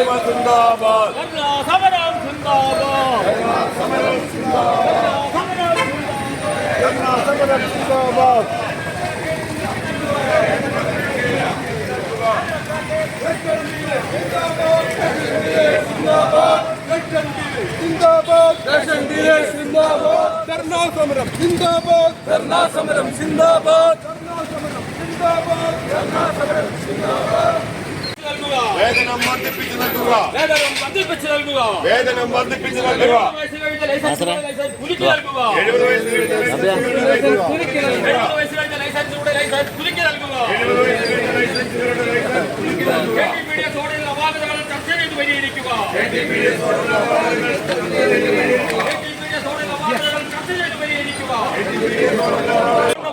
കൂട്ടായ്മ സിന്ദാബാദ് ധർണാ സമരം സിന്ദാബാദ് ധർണാ സമരം സിന്ദാബാദ് സിന്ദാബാദ് റേഷൻ ഡീലർ സിന്ദാബാദ് ധർണാ സമരം സിന്ദാബാദ് ധർണാ സമരം സിന്ദാബാദ് ധർണാ സമരം സിന്ദാബാദ് ധർണാ സമരം നൽകുക വേതനം വർദ്ധിപ്പിച്ചു നൽകുക വേതനം വർദ്ധിപ്പിച്ച് നൽകുക വേതനം വർദ്ധിപ്പിച്ചു നൽകുക വയസ്സ് കഴിഞ്ഞ ലൈസൻസ് ലൈസൻസ് പുതുക്കി നൽകുക എഴുപത് വയസ്സ് കഴിഞ്ഞ ലൈസൻസ് പുതുക്കി നൽകുക. എഴുപത് വയസ്സ് കഴിഞ്ഞ ലൈസൻസിലൂടെ ലൈസൻസ് പുതുക്കി നൽകുക എഴുപത് വയസ്സ് കഴിഞ്ഞ ലൈസൻസിലൂടെ ലൈസൻസ് പുതുക്കി നൽകുക KTPD സോണിൽ അപാകതകൾ ചർച്ച ചെയ്ത് പരിഹരിക്കുക KTPD സോണിൽ അപാകതകൾ ചർച്ച ചെയ്ത് പരിഹരിക്കുക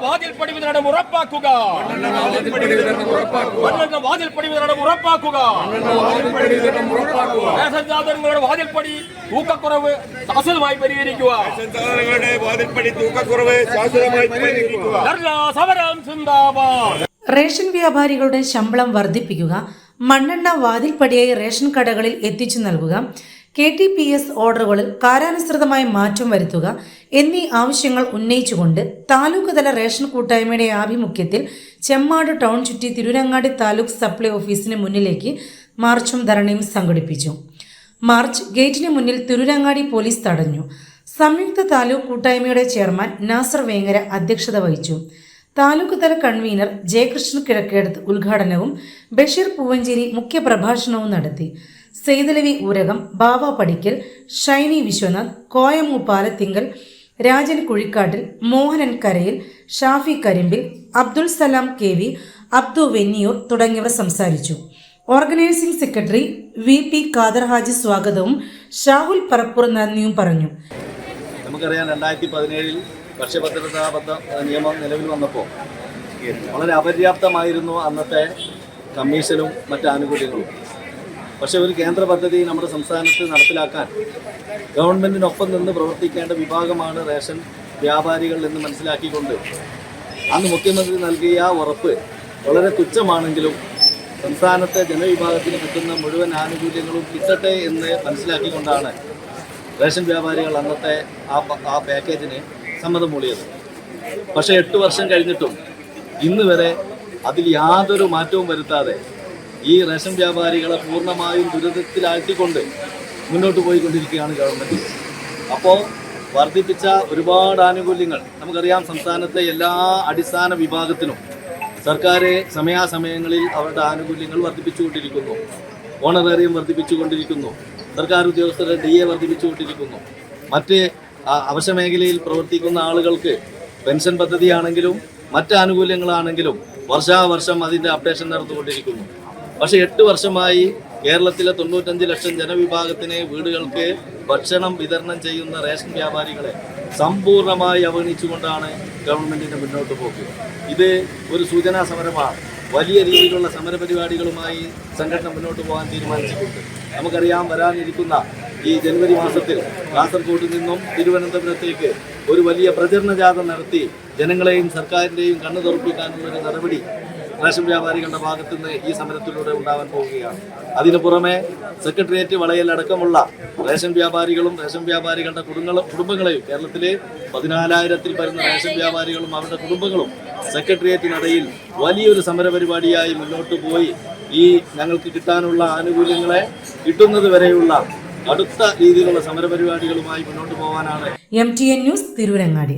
വാതിൽപ്പടി വിതരണം ഉറപ്പാക്കുക. മണ്ണെണ്ണ വാതിൽപ്പടി വിതരണം ഉറപ്പാക്കുക. റേഷൻ സാധനങ്ങളുടെ വാതിൽപ്പടി തൂക്കക്കുറവ് ശാശ്വതമായി പരിഹരിക്കുക. സാധനങ്ങളുടെ വാതിൽപ്പടി തൂക്കക്കുറവ് ശാശ്വതമായി പരിഹരിക്കുക. സമരം സിന്ദാബാദ് റേഷൻ വ്യാപാരികളുടെ ശമ്പളം വർദ്ധിപ്പിക്കുക മണ്ണെണ്ണ വാതിൽപ്പടിയായി റേഷൻ കടകളിൽ എത്തിച്ചു നൽകുക കെ ടി പി എസ് ഓർഡറുകളിൽ കാലാനുസൃതമായ മാറ്റം വരുത്തുക എന്നീ ആവശ്യങ്ങൾ ഉന്നയിച്ചുകൊണ്ട് താലൂക്ക് തല റേഷൻ കൂട്ടായ്മയുടെ ആഭിമുഖ്യത്തിൽ ചെമ്മാട് ടൗൺ ചുറ്റി തിരുരങ്ങാടി താലൂക്ക് സപ്ലൈ ഓഫീസിന് മുന്നിലേക്ക് മാർച്ചും ധരണിയും സംഘടിപ്പിച്ചു. മാർച്ച് ഗേറ്റിന് മുന്നിൽ തിരുരങ്ങാടി പോലീസ് തടഞ്ഞു. സംയുക്ത താലൂക്ക് കൂട്ടായ്മയുടെ ചെയർമാൻ നാസർ വേങ്ങര അധ്യക്ഷത വഹിച്ചു. താലൂക്ക് തല കൺവീനർ ജയകൃഷ്ണൻ കിഴക്കേടത്ത് ഉദ്ഘാടനവും ബഷീർ പൂവഞ്ചേരി മുഖ്യപ്രഭാഷണവും നടത്തി. സെയ്തലവി ഊരകം ബാവ പടിക്കൽ ഷൈനി വിശ്വനാഥ് കോയമു പാലത്തിങ്കൽ രാജൻ കുഴിക്കാട്ടിൽ മോഹനൻ കരയിൽ ഷാഫി കരിമ്പിൽ അബ്ദുൾ സലാം കെ വി അബ്ദു വെന്നിയൂർ തുടങ്ങിയവർ സംസാരിച്ചു. Organising secretary V P Khader Haji സ്വാഗതവും ഷാഹുൽ പറപ്പൂർ നന്ദിയും പറഞ്ഞു. നമുക്കറിയാം രണ്ടായിരത്തി പതിനേഴിൽ ഭക്ഷ്യഭദ്രതാബദ്ധ നിയമം നിലവിൽ വന്നപ്പോൾ വളരെ അപര്യാപ്തമായിരുന്നു അന്നത്തെ കമ്മീഷനും മറ്റ് ആനുകൂല്യങ്ങളും. പക്ഷേ ഒരു കേന്ദ്ര പദ്ധതി നമ്മുടെ സംസ്ഥാനത്ത് നടപ്പിലാക്കാൻ ഗവൺമെന്റിനൊപ്പം നിന്ന് പ്രവർത്തിക്കേണ്ട വിഭാഗമാണ് റേഷൻ വ്യാപാരികൾ എന്ന് മനസ്സിലാക്കിക്കൊണ്ട് അന്ന് മുഖ്യമന്ത്രി നൽകിയ ഉറപ്പ് വളരെ തുച്ഛമാണെങ്കിലും സംസ്ഥാനത്തെ ജനവിഭാഗത്തിന് കിട്ടുന്ന മുഴുവൻ ആനുകൂല്യങ്ങളും കിട്ടട്ടെ എന്ന് മനസ്സിലാക്കിക്കൊണ്ടാണ് റേഷൻ വ്യാപാരികൾ അന്നത്തെ ആ ആ പാക്കേജിന് സമ്മതം മൂളിയത്. പക്ഷേ എട്ട് വർഷം കഴിഞ്ഞിട്ടും ഇന്ന് വരെ അതിൽ യാതൊരു മാറ്റവും വരുത്താതെ ഈ റേഷൻ വ്യാപാരികളെ പൂർണമായും ദുരിതത്തിലാഴ്ത്തിക്കൊണ്ട് മുന്നോട്ട് പോയിക്കൊണ്ടിരിക്കുകയാണ് ഗവൺമെന്റ് അപ്പോൾ വർദ്ധിപ്പിച്ച ഒരുപാട് ആനുകൂല്യങ്ങൾ നമുക്കറിയാം സംസ്ഥാനത്തെ എല്ലാ അടിസ്ഥാന വിഭാഗത്തിനും സർക്കാർ സമയാസമയങ്ങളിൽ അവരുടെ ആനുകൂല്യങ്ങൾ വർദ്ധിപ്പിച്ചുകൊണ്ടിരിക്കുന്നു. ഓണറേറിയം വർദ്ധിപ്പിച്ചുകൊണ്ടിരിക്കുന്നു. സർക്കാർ ഉദ്യോഗസ്ഥരുടെ ഡി എ വർദ്ധിപ്പിച്ചുകൊണ്ടിരിക്കുന്നു. മറ്റ് അവശ്യ മേഖലയിൽ പ്രവർത്തിക്കുന്ന ആളുകൾക്ക് പെൻഷൻ പദ്ധതിയാണെങ്കിലും മറ്റ് ആനുകൂല്യങ്ങളാണെങ്കിലും വർഷാവർഷം അതിന്റെ അപ്ഡേഷൻ നടന്നുകൊണ്ടിരിക്കുന്നു. പക്ഷേ എട്ട് വർഷമായി കേരളത്തിലെ തൊണ്ണൂറ്റഞ്ച് ലക്ഷം ജനവിഭാഗത്തിന് വീടുകൾക്ക് ഭക്ഷണം വിതരണം ചെയ്യുന്ന റേഷൻ വ്യാപാരികളെ സമ്പൂർണമായി അവഗണിച്ചുകൊണ്ടാണ് ഗവൺമെന്റിന്റെ മുന്നോട്ട് പോക്ക് ഇത് ഒരു സൂചനാ സമരമാണ്. വലിയ രീതിയിലുള്ള സമരപരിപാടികളുമായി സംഘടന മുന്നോട്ട് പോകാൻ തീരുമാനിച്ചിട്ടുണ്ട്. നമുക്കറിയാം വരാനിരിക്കുന്ന ഈ ജനുവരി മാസത്തിൽ കാസർഗോഡ് നിന്നും തിരുവനന്തപുരത്തേക്ക് ഒരു വലിയ പ്രചരണ ജാഥ നടത്തി ജനങ്ങളെയും സർക്കാരിന്റെയും കണ്ണു തുറപ്പിക്കാനുള്ള ഒരു നടപടി റേഷൻ വ്യാപാരികളുടെ ഭാഗത്തു നിന്ന് ഈ സമരത്തിലൂടെ ഉണ്ടാവാൻ പോവുകയാണ്. അതിനു പുറമെ സെക്രട്ടേറിയറ്റ് വളയലടക്കമുള്ള റേഷൻ വ്യാപാരികളും റേഷൻ വ്യാപാരികളുടെ കുടുംബങ്ങളും കുടുംബങ്ങളെയും കേരളത്തിലെ പതിനാലായിരത്തിൽ വരുന്ന റേഷൻ വ്യാപാരികളും അവരുടെ കുടുംബങ്ങളും സെക്രട്ടേറിയറ്റിനിടയിൽ വലിയൊരു സമരപരിപാടിയായി മുന്നോട്ട് പോയി. ഈ ഞങ്ങൾക്ക് കിട്ടാനുള്ള ആനുകൂല്യങ്ങളെ കിട്ടുന്നത് വരെയുള്ള അടുത്ത രീതിയിലുള്ള സമരപരിപാടികളുമായി മുന്നോട്ട് പോകാനാണ് M T N news Tirurangadi